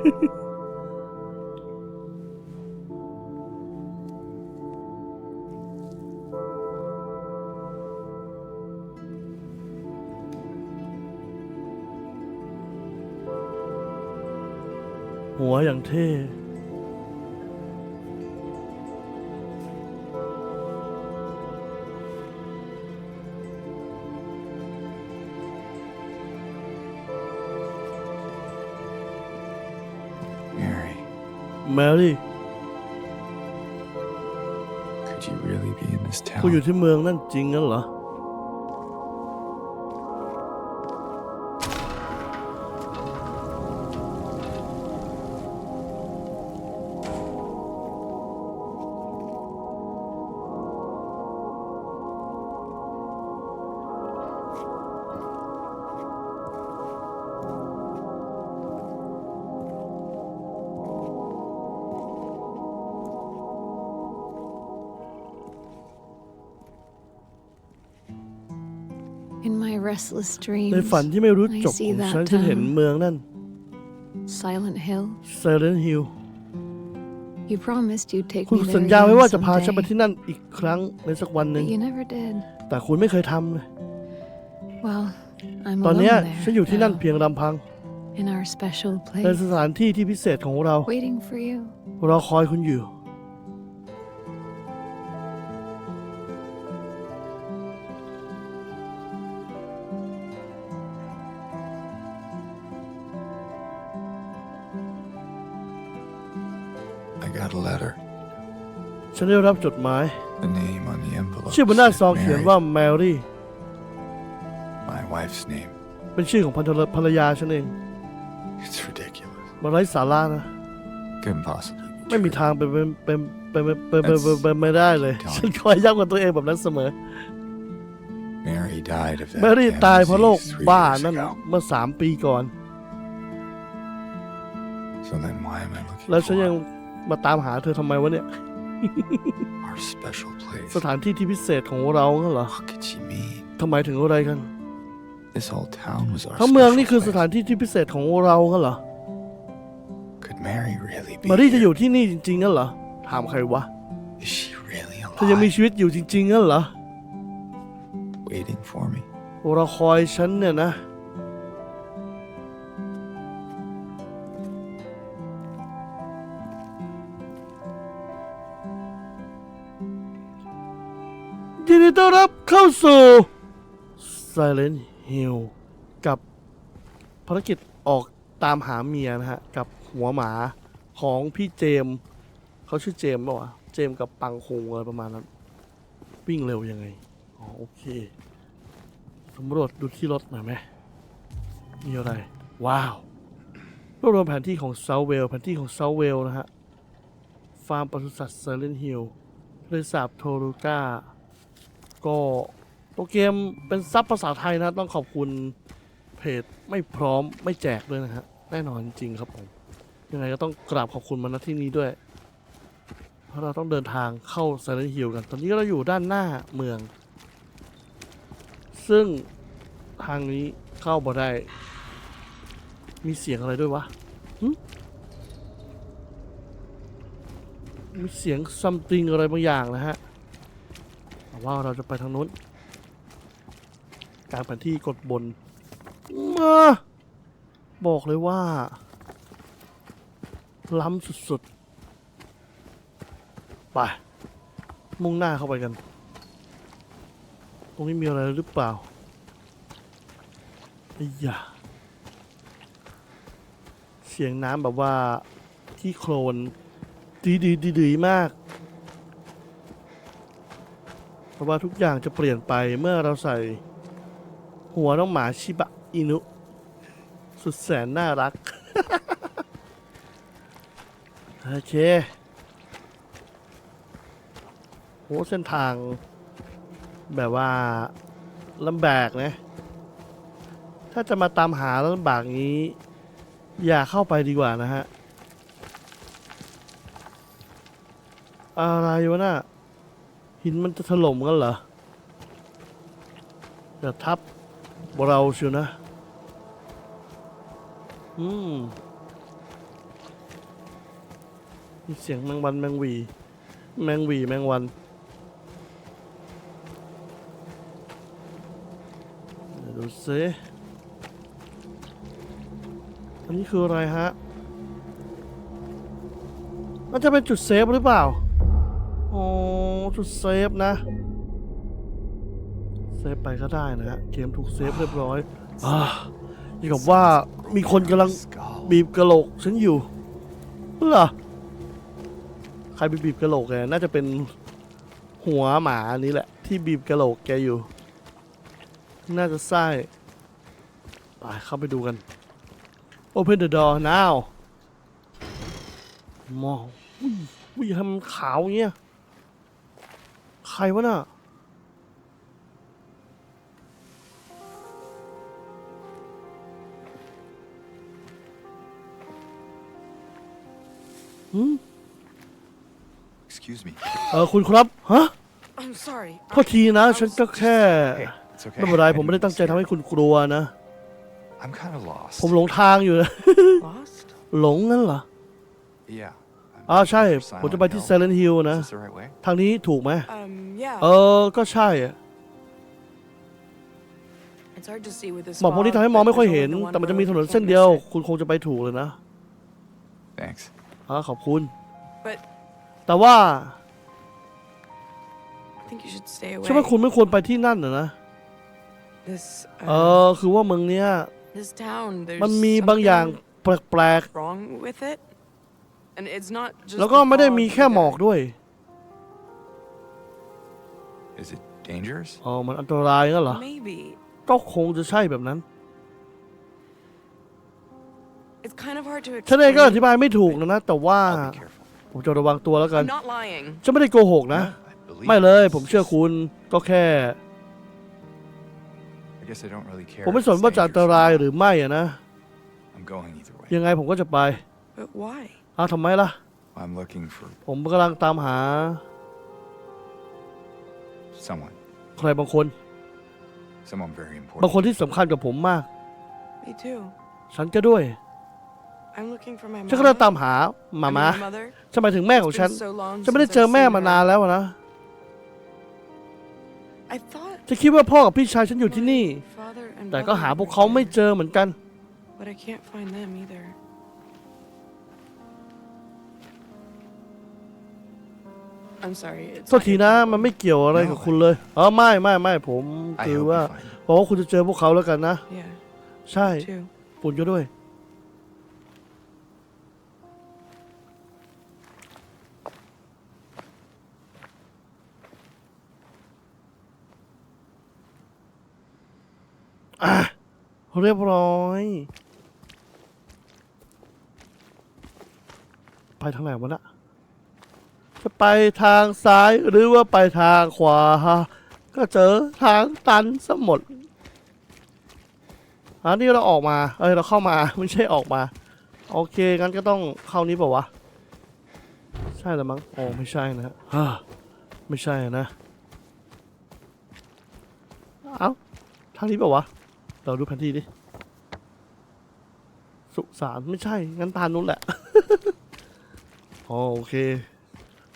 หัวอย่างเท่ ณอยู่ town? ที่เมืองนั่นจริงงั้นเหรอ restless ใน dreams, ฝันที่ไม่รู้จบ I see ของ that ฉันฉันเห็น town. เมืองนั่น Silent Hill. เซเลนฮิล You promised you'd take คุณ me สัญ there ญาไว้ again ว่าจะพาฉันไป someday, ที่นั่นอีกครั้งในสักวันหนึ่ง but you never did. แต่คุณไม่เคยทำเลย Well, I'm ตอน alone เนี้ย there ฉันอยู่ที่นั่น now, เพียงลำพัง in our special ใน place, สถานที่ที่พิเศษของเรา waiting for you. รอคอยคุณอยู่ got a letter. ฉันได้รับจดหมาย The name on the envelope ชื่อบนหน้า said ซองเขียน Mary, ว่าแมรี่ my wife's name. เป็นชื่อของภรรภรรยาฉันเอง It's ridiculous. มันไร้สาระนะ Couldn't possibly be ไม่มี true. ทางเป็นเป็นเป็นเป็นเป็นเป็นเป็นเป็นไม่ได้เลย That's ฉันคอยย้ำกับตัวเองแบบนั้นเสมอ Mary died of แม that รี่ damn ตายเพราะโรค disease three บ้า years นั่น ago. เมื่อสามปีก่อน So then why am I looking แล้วฉัน for ยัง มาตามหาเธอทำไมวะเนี่ย our special place? สถานที่ที่พิเศษของเรางั้นเหรอ What could she mean? ทำไมถึงอะไรกัน This whole town was our ทั้งเมือง special นี่คือส place. ถานที่ที่พิเศษของเรางั้นเหรอ Could Mary really be มารีจะอ here? ยู่ที่นี่จริงๆงั้นเหรอ ถามใครวะ Is she really เธอยังมี alive? ชีวิตอยู่จริงๆงั้นเหรอ Waiting for me? เราคอยฉันเนี่ยนะ เข้าสู่ Silent Hill กับภารกิจออกตามหาเมียนะฮะ กับหัวหมาของพี่เจม เขาชื่อเจมป่าวะเจมกับปังคงอะไรประมาณนั้น วิ่งเร็วยังไง อ๋อ โอเคสำรวจดูที่รถหน่อยไหมมีอะไร ว้าวรวบรวมแผนที่ของเซาเวลแผนที่ของเซาเวลนะฮะ ฟาร์มปศุสัตว์เซเลนฮิลทะเลสาบโทรูกา ก็ตัวเกมเป็นซับภาษาไทยนะต้องขอบคุณเพจไม่พร้อมไม่แจกด้วยนะฮะแน่นอนจริงครับผมยังไงก็ต้องกราบขอบคุณมาณที่นี้ด้วย เพราะเราต้องเดินทางเข้าเซเลนฮิลกัน ตอนนี้เราอยู่ด้านหน้าเมือง ซึ่งทางนี้เข้าบ่ได้ มีเสียงอะไรด้วยวะมีเสียง something อะไรบางอย่างนะฮะ ว่าเราจะไปทางนู้นการแผนที่กดบน มาบอกเลยว่า ล้ำสุดๆ ไป มุ่งหน้าเข้าไปกัน ตรงนี้มีอะไรหรือเปล่าไอ้ยาเสียงน้ำแบบว่าที่โคลนดีดีดีดีมาก เพ ราะว่าทุกอย่างจะเปลี่ยนไปเมื่อเราใส่หัวน้องหมาชิบะอินุ สุดแสนน่ารัก โอเคโหเส้นทาง แบบว่าลำบากนะ ถ้าจะมาตามหาแล้วลำบากนี้ อย่าเข้าไปดีกว่านะฮะ อะไรวะน่ะ หินมันจะถล่มกันเหรออย่ทับเราเชียวนะ อืมมีเสียงแมงวันแมงวี แมงวีแมงวันเดี๋ยวดูซิอันนี้คืออะไรฮะน่าจะเป็นจุดเซฟหรือเปล่า จุดเซฟนะ เซฟไปก็ได้นะฮะ เกมถูกเซฟเรียบร้อยอ่านี่กับว่ามีคนกำลังบีบกระโหลกฉันอยู่เหรอใครไปบีบกระโหลกแกน่าจะเป็นหัวหมาอันนี้แหละ ที่บีบกระโหลกแกอยู่ น่าจะใช่ไปเข้าไปดูกัน Open the door now มองอุ้ยอุ้ยทำมันขาวเงี้ย รวะน่ะหืม Excuse me. เออคุณครับ ฮะ I'm sorry. โทษทีนะ ฉันก็แค่ Hey, it's okay. ไม่เป็นไร I ผมไม่ได้ didn't ตั้งใจ see ทำให้ it. คุณกลัวนะ I'm kind of lost. ผมหลงทางอยู่นะ Lost? หลงนั่นเหรอ Yeah. I'm อ้าวใช่ looking for ผมจะไป Silent ที่ Hill. Silent Hill นะ Is this the right way? ทางนี้ถูกไหม Um, yeah. เออ ก็ใช่อะ It's hard to see with this หมอกพวกนี้ fog, ทำให้มอง but ไม่ค่อย there's เห็น only the one แต่มันจะมี road, ถนน you เส้น can't เดียว miss it. คุณคงจะไปถูกเลยนะ Thanks. อ่าขอบคุณ But แต่ว่า I think you should stay away. ใช่ว่าคุณไม่ควรไปที่นั่นนะนะ This, เอ uh, อ คือว่าเมืองเนี้ย this town, there's มันมีบางอย่าง something แปลก wrong with it. And it's not ๆ just แล้วก็ the ไม่ได้ fog มีแค่หมอก either. ด้วย Is it dangerous? อ๋อ มันอันตรายงั้นเหรอ Maybe. ก็คงจะใช่แบบนั้น It's kind of hard to ฉันเองก็อ explain. ธิบายไม่ถูกนะนะ แต่ว่า I'll be careful. ผมจะระวังตัวแล้วกัน I'm not lying. ฉันไม่ได้โกหกนะ I believe ไม่เลย this. ผมเชื่อคุณ ก็แค่ I guess I don't really care. ผมไม่ if สน it's ว่าจะอันต dangerous ราย or หรือไม่อะนะ not. I'm going either way. ยังไงผมก็จะไป But why? อ้าวทำไมล่ะ I'm looking for ผมกำลังตามหา someone. ใครบางคน Someone very บาง important. คนที่สำคัญกับผมมาก Me too. ฉันก็ด้วย I'm looking for my ฉันก็เลย mama. ตามหาหมา I mean, มา my mother. ฉันหมายถึงแม่ของ It's ฉัน been so long ฉันไม่ได้ since เจอ I've แม่ seen มา her. นานแล้วอะนะ I thought จะคิดว่าพ่อกับพี่ชายฉันอยู่ที่นี่ my father and แต่ก็ brother หาพวก were เขาไม่ here, เจอเหมือนกัน But I can't find them either. I'm sorry. It's โทษ not ที your นะ problem. มันไม่เกี่ยวอะไรกับคุณเลยเออไม่ไม่ไม่ผม I คือ hope ว่า you find them. บอกว่าคุณจะเจอพวกเขาแล้วกันนะ Yeah, ใช่ too. คุณก็ด้วย อะ เรียบร้อย ไปทางไหนวะน่ะจะ ไปทางซ้ายหรือว่าไปทางขวา ก็เจอทางตันซะหมดอันนี้เราออกมา เอ้ยเราเข้ามาไม่ใช่ออกมา โอเคงั้นก็ต้องเข้านี้เปล่าวะ ใช่แล้วมั้งโอ้ไม่ใช่นะฮะไม่ใช่นะ เอ้าทางนี้เปล่าวะ เราดูแผนที่ดิ สุสานไม่ใช่งั้นทานนู้นแหละ โอเค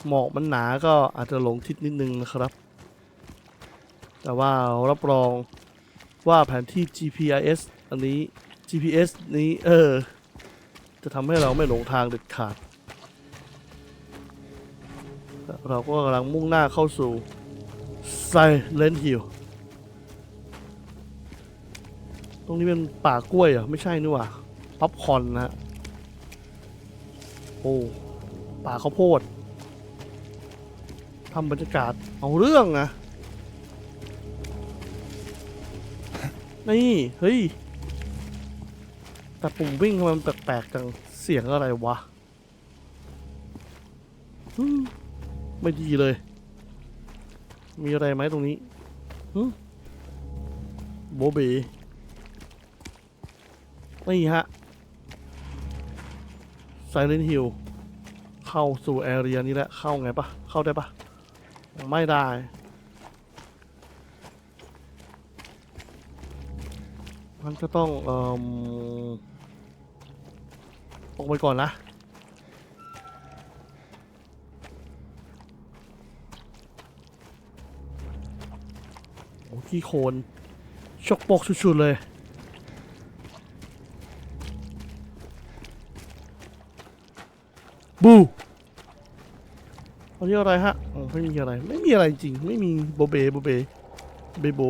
หมอกมันหนาก็อาจจะหลงทิศนิดนึงนะครับ แต่ว่ารับรองว่าแผนที่ GPS อันนี้ GPS นี้เออ จะทำให้เราไม่หลงทางเด็ดขาด เราก็กำลังมุ่งหน้าเข้าสู่ Silent Hill ตรงนี้เป็นป่ากล้วยเหรอ ไม่ใช่นี่หว่า ป๊อปคอนนะฮะ โอ้ ป่าข้าวโพด ทำบรรยากาศเอาเรื่องนะ นี่ เฮ้ย แต่ปุ่มวิ่งทำไมมันแปลกๆจัง เสียงอะไรวะ ไม่ดีเลย มีอะไรไหมตรงนี้หึโบเบนี่ฮะ Silent Hill เข้าสู่แอเรียนี้แหละเข้าไงปะเข้าได้ปะ ไม่ได้ มันก็ต้องเอ่อออกไปก่อนนะ โอ้ขี้โคนชกปกชุดๆเลยบูอันนี้อะไรฮะ ไม่มีอะไร ไม่มีอะไรจริง ไม่มีโบเบโบเบเบโบ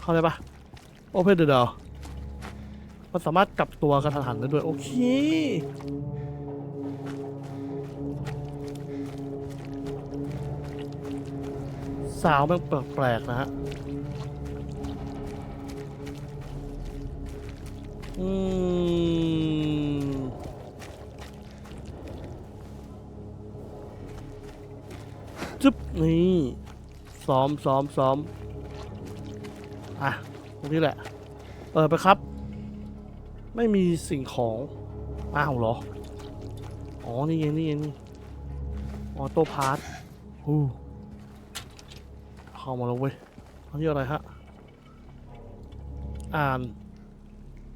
เข้าได้ปะโอเพนเดอร์ดมันสามารถกลับตัวกระทันหันได้ด้วย โอเคสาวแม่งแปลกๆนะฮะ อืม นี่ซ้อมซ้อมซ้อมอะตรงนี้แหละ เปิดไปครับ ไม่มีสิ่งของ อ้าวเหรอ อ๋อ นี่ไงนี่ไงนี่ออโต้พาร์ทฮู้เข้ามาแล้วเว้ยอันนี้อะไรฮะ อ่าน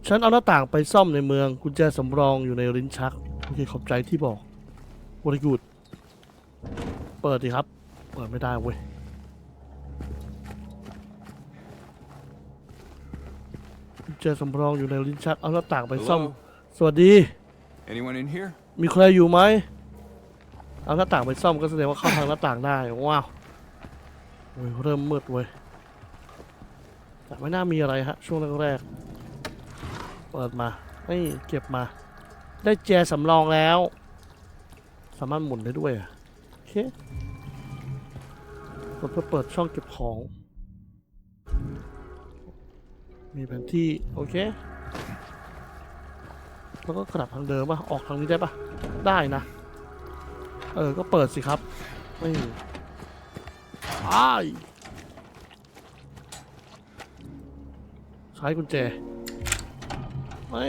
ฉันเอาหน้าต่างไปซ่อมในเมือง กุญแจสำรองอยู่ในลิ้นชัก โอเค ขอบใจที่บอกบริกูด เปิดดิครับ เปิดไม่ได้เว้ยกุญแจสำรองอยู่ในลิ้นชัก เอาหน้าต่างไปซ่อม Hello? สวัสดี Anyone in here? มีใครอยู่ไหม เอาหน้าต่างไปซ่อมก็แสดงว่าเข้าทางหน้าต่างได้ ว้าวโอ้ยเริ่มมืดเว้ยแต่ไม่น่ามีอะไรฮะ ช่วงแรกๆ เปิดมานี่เก็บมา ได้แจสำรองแล้ว สามารถหมุนได้ด้วยอะโอเค กดเพื่อเปิดช่องเก็บของ มีแผนที่ โอเค แล้วก็กลับทางเดิมป่ะ ออกทางนี้ได้ป่ะ ได้นะ เออ ก็เปิดสิครับไม่อ้ายใช้กุญแจ ไม่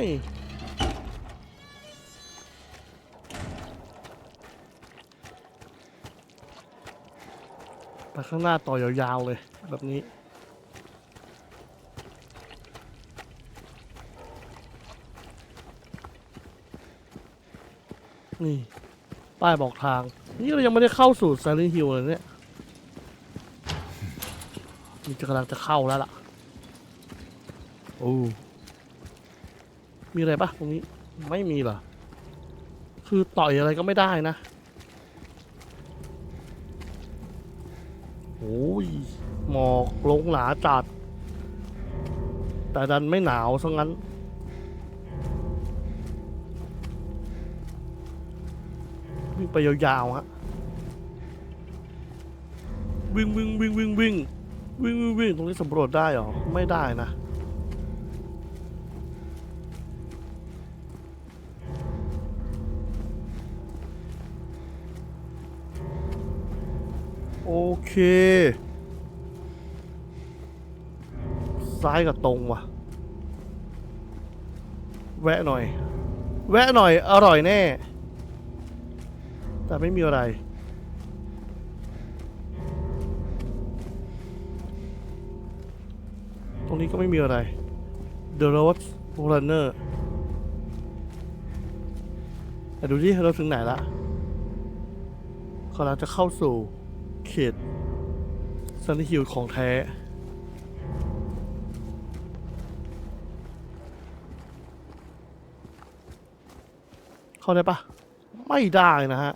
ข้างหน้าต่อยาวๆเลย แบบนี้ นี่ ป้ายบอกทาง นี่เรายังไม่ได้เข้าสู่ Silent Hill เลยเนี่ยนี่จะกำลังจะเข้าแล้วล่ะ โอ้มีอะไรปะตรงนี้ไม่มีเหรอ คือต่อยอะไรก็ไม่ได้นะ โอ้ย หมอก ลงหนาจัด แต่ดันไม่หนาวซะงั้น วิ่งไปยาวๆฮะ วิ่งวิ่งวิ่งวิ่งวิ่งวิ่งวิ่งวิ่งตรงนี้สำรวจได้หรอ ไม่ได้นะโอเค ซ้ายกับตรงว่ะ แวะหน่อย แวะหน่อย อร่อยแน่ แต่ไม่มีอะไร ตรงนี้ก็ไม่มีอะไร The Road Runner แต่ดูที่เราถึงไหนละกำลังจะเข้าสู่เขตซันฮิลของแท้ เข้าได้ปะไม่ได้นะฮะ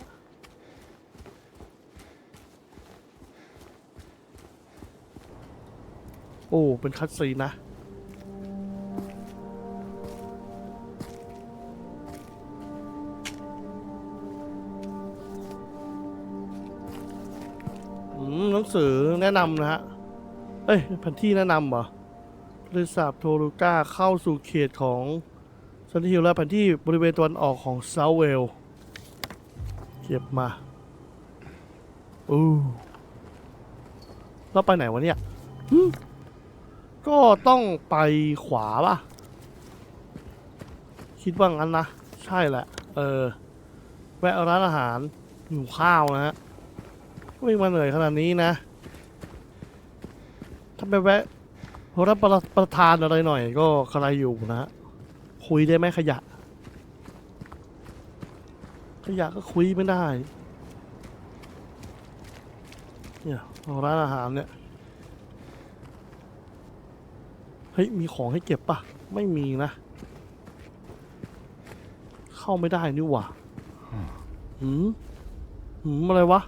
โอ้เป็นคัตซีนนะหนังสือแนะนำนะฮะ เอ้ยแผนที่แนะนำเหรอบริษัทโทรูก้าเข้าสู่เขตของ ซันนี่ฮิลและแผนที่บริเวณตะวันออกของเซาเวลเก็บมาอู้เราไปไหนวะเนี่ยก็ต้องไปขวาป่ะ คิดว่างั้นนะ ใช่แหละ เออ แวะร้านอาหารหิวข้าวนะฮะวิ่งมาเหนื่อยขนาดนี้นะ ถ้าไปแวะรับประประทานอะไรหน่อยก็ใครอยู่นะฮะ คุยได้ไหมขยะ ขยะก็คุยไม่ได้ เนี่ยร้านอาหารเนี่ย เฮ้ย มีของให้เก็บปะไม่มีนะ เข้าไม่ได้นี่หว่าหืมหืมอะไรวะ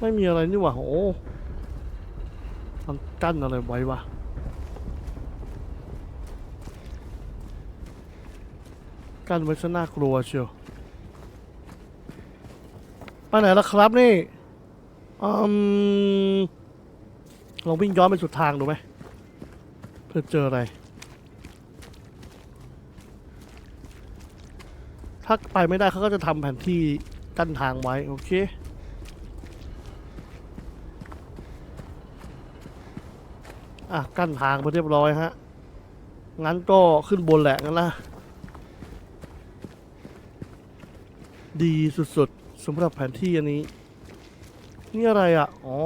ไม่มีอะไรนี่หว่าโอ้มันกั้นอะไรไว้วะกั้นไว้ซะน่ากลัวเชียวไปไหนแล้วครับนี่อืมลองวิ่งย้อนไปสุดทางดูไหมเพื่อเจออะไร ถ้าไปไม่ได้เขาก็จะทำแผนที่กั้นทางไว้ โอเค อะกั้นทางไปเรียบร้อยฮะ งั้นก็ขึ้นบนแหละงั้นละดีสุดๆสำหรับแผนที่อันนี้ นี่อะไรอะ อ๋อ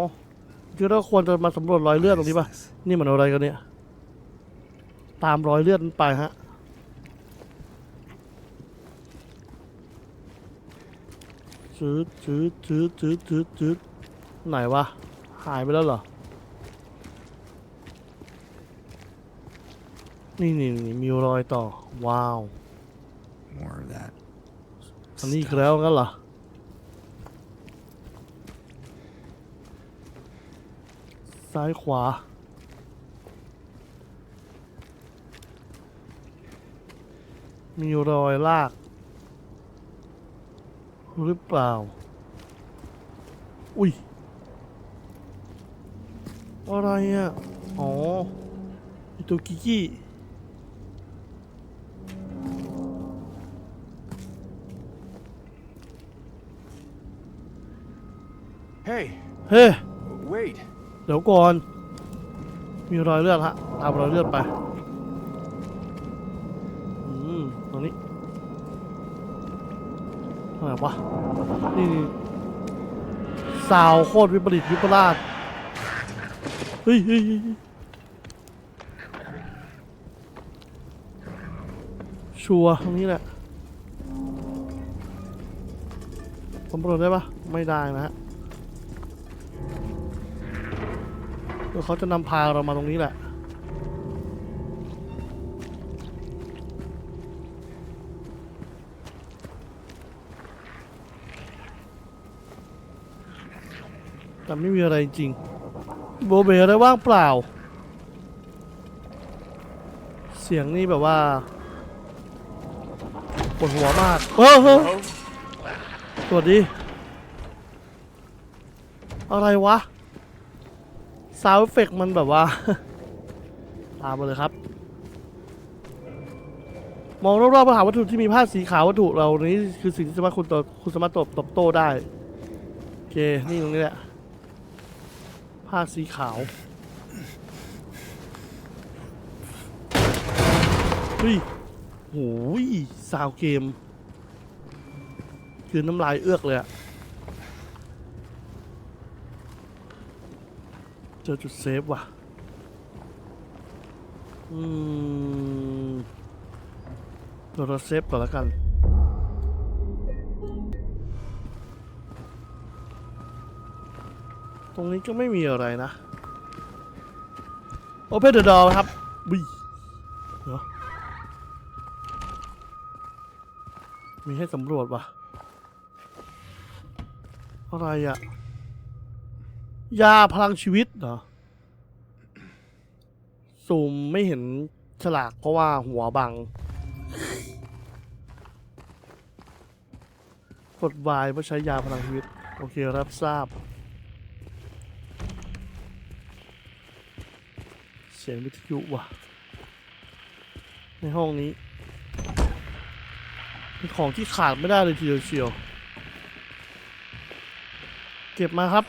คือเราควรจะมาสำรวจรอยเลือดตรงนี้ป่ะ นี่มันอะไรกันเนี่ย ตามรอยเลือดนั้นไปฮะ จืดจืดจืดจืดจืดจืดไหนวะ หายไปแล้วเหรอ นี่นี่นี่มีรอยต่อ ว้าว More of that. อันนี้อีกแล้วงั้นเหรอ ซ้ายขวา มีรอยลาก หรือเปล่า อุ้ย อะไรอะ อ๋อไอตัวกิก Hey, เฮ้ wait. เดี๋ยวก่อน มีรอยเลือดฮะตามรอยเลือดไป อืม ตรงนี้อะไรวะ นี่นี่ซาวโคตรวิปริตวิปลาสเฮ้ยเฮ้ยเฮ้ยเฮ้ยชัวร์ตรงนี้แหละสำรวจได้ปะไม่ได้นะฮะ ดี๋ยวเขาจะนำพาเรามาตรงนี้แหละ แต่ไม่มีอะไรจริง โบเบอะไรว่างเปล่า เสียงนี่แบบว่าปวดหัวมากเออเออสวัสดี อะไรวะ ซาวเอฟเฟกมันแบบว่า ตามมาเลยครับ มองรอบๆมาหาวัตถุที่มีผ้าสีขาววัตถุเรานี้คือสิ่งที่สามารถคุณต่อคุณสามารถตบตบโต้ได้ โอเค นี่ตรงนี้แหละ ผ้าสีขาวเฮ้ยโหยซาวเกม คือน้ำลายเอื้อกเลยอะ เจอจุดเซฟว่ะ อืมเราเซฟก่อนแล้วกันตรงนี้ก็ไม่มีอะไรนะ โอเพนเดอะดอครับวิเดี๋ยวมีให้สำรวจว่ะอะไรอะ ยาพลังชีวิตเหรอซูมไม่เห็นฉลากเพราะว่าหัวบัง กด Y เพื่อใช้ยาพลังชีวิต โอเครับทราบ เสียงวิทยุว่ะ ในห้องนี้เป็นของที่ขาดไม่ได้เลยทีเดียวเชียว เก็บมาครับ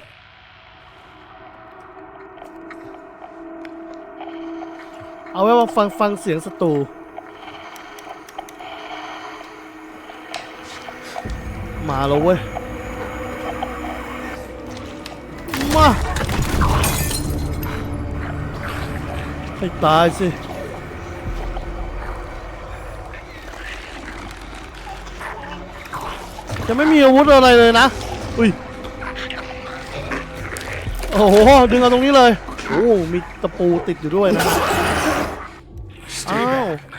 เอาไว้มาฟังฟังเสียงศัตรูมาแล้วเว้ย มาให้ตายสิจะไม่มีอาวุธอะไรเลยนะ อุ้ย โอ้โห ดึงเอาตรงนี้เลย โอ้ มีตะปูติดอยู่ด้วยนะ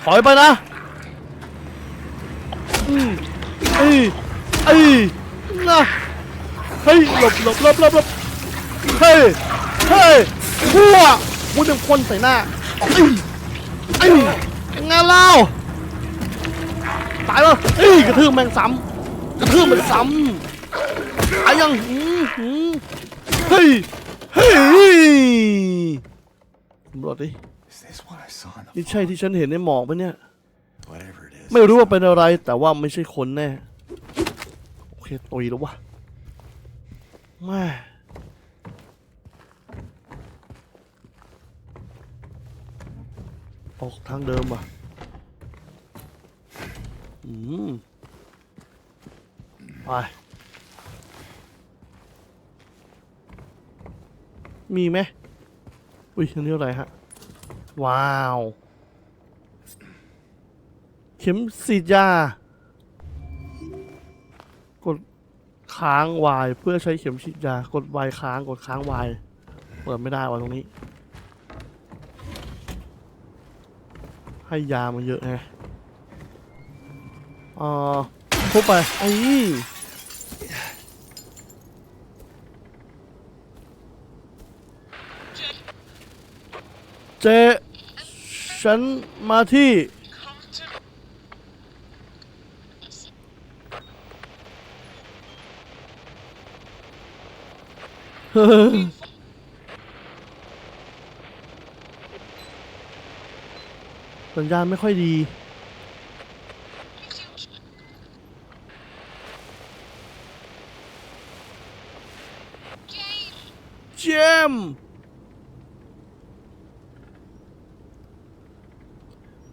ถอยไปนะอืมเอ้ยเอ้ยนะเฮ้ยหลบหลบหลบหลบหลบเฮ้ยเฮ้ยพัวพูดยังพ่นใส่หน้าเอ้ยเอ้ยงานเล่าตายแล้วเอ้ยกระทืบแมงซ้ำกระทืบมันซ้ำตายยังหืมหืมเฮ้ยเฮ้ยตำรวจดิ นี่ใช่ที่ฉันเห็นในหมอกปะเนี่ย whatever it is? ไม่รู้ว่าเป็นอะไรแต่ว่าไม่ใช่คนแน่ โอเคตุยแล้ววะแม่ออกทางเดิมว่ะ อืม ไป มีไหม อุ้ยอันนี้อะไรฮะ ว้าว เข็มฉีดยากดค้างวายเพื่อใช้เข็มฉีดยากดวายค้างกดค้างวายเปิดไม่ได้ว่ะตรงนี้ ให้ยามันเยอะไงอ่าทุบไปไอ้เจ ฉันมาที่ สัญญาณไม่ค่อยดี เจมส์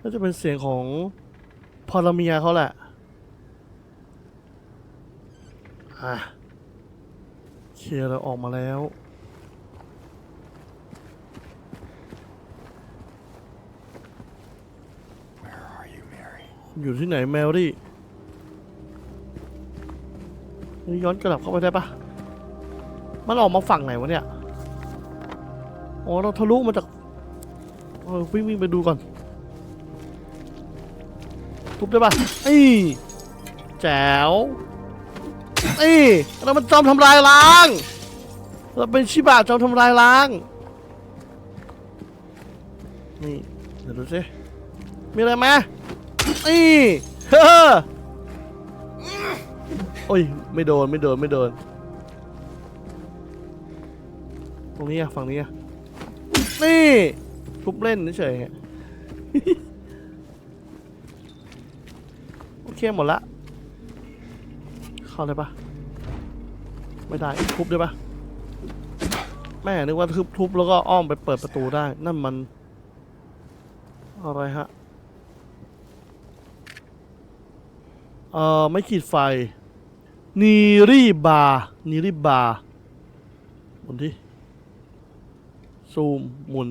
น่า จะเป็นเสียงของพอลเมียเขาแหละ อะเคลียร์เราออกมาแล้ว Where are you, Mary? อยู่ที่ไหนแมวดินี่ย้อนกลับเข้าไปได้ปะมันออกมาฝั่งไหนวะเนี่ย อ๋อ เราทะลุมาจากเออวิ่งวิ่งไปดูก่อน ทุบได้ปะไอ้แจ๋วไอ้เรามันจอมทำลายล้าง เราเป็นชิบะจอมทำลายล้าง นี่ เดี๋ยวดูสิ มีอะไรไหมนี่เฮ้อโอ้ย ไม่โดน ไม่โดน ไม่โดน ตรงนี้อะฝั่งนี้อะนี่ทุบเล่นเฉยๆ โอเคหมดละ เข้าได้ปะไม่ได้ทุบได้ปะแม่นึกว่าทุบทุบแล้วก็อ้อมไปเปิดประตูได้ นั่นมัน อะไรฮะ เอ่อ ไม่ขีดไฟ นีรีบา นีรีบาหมุนที่ ซูม หมุน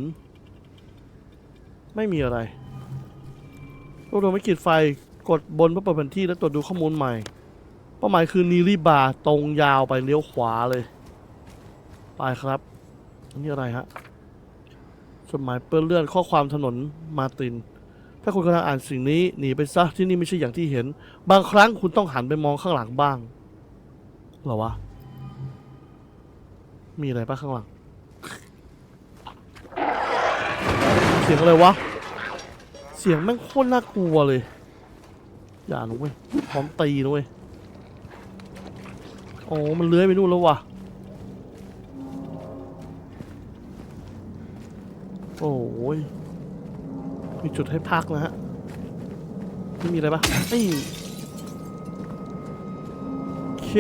ไม่มีอะไรรวบรวมไม่ขีดไฟ กดบนเพื่อเปิดแผนที่และตรวจดูข้อมูลใหม่ เป้าหมายคือนีรีบาร์ตรงยาวไปเลี้ยวขวาเลย ไปครับนนี้อะไรฮะจดหมายเปื้อนเลื่อนข้อความถนนมาติน ถ้าคุณกำลังอ่านสิ่งนี้หนีไปซะที่นี่ไม่ใช่อย่างที่เห็น บางครั้งคุณต้องหันไปมองข้างหลังบ้างหรอวะ มีอะไรปะข้างหลัง เสียงอะไรวะ เสียงแม่งโคตรน่ากลัวเลย อย่านะเว้ยพร้อมตีนุ้ยโอ้มันเลื้อยไปนู่นแล้ววะโอ้ยมีจุดให้พักนะฮะไม่มีอะไรปะนี่โอเค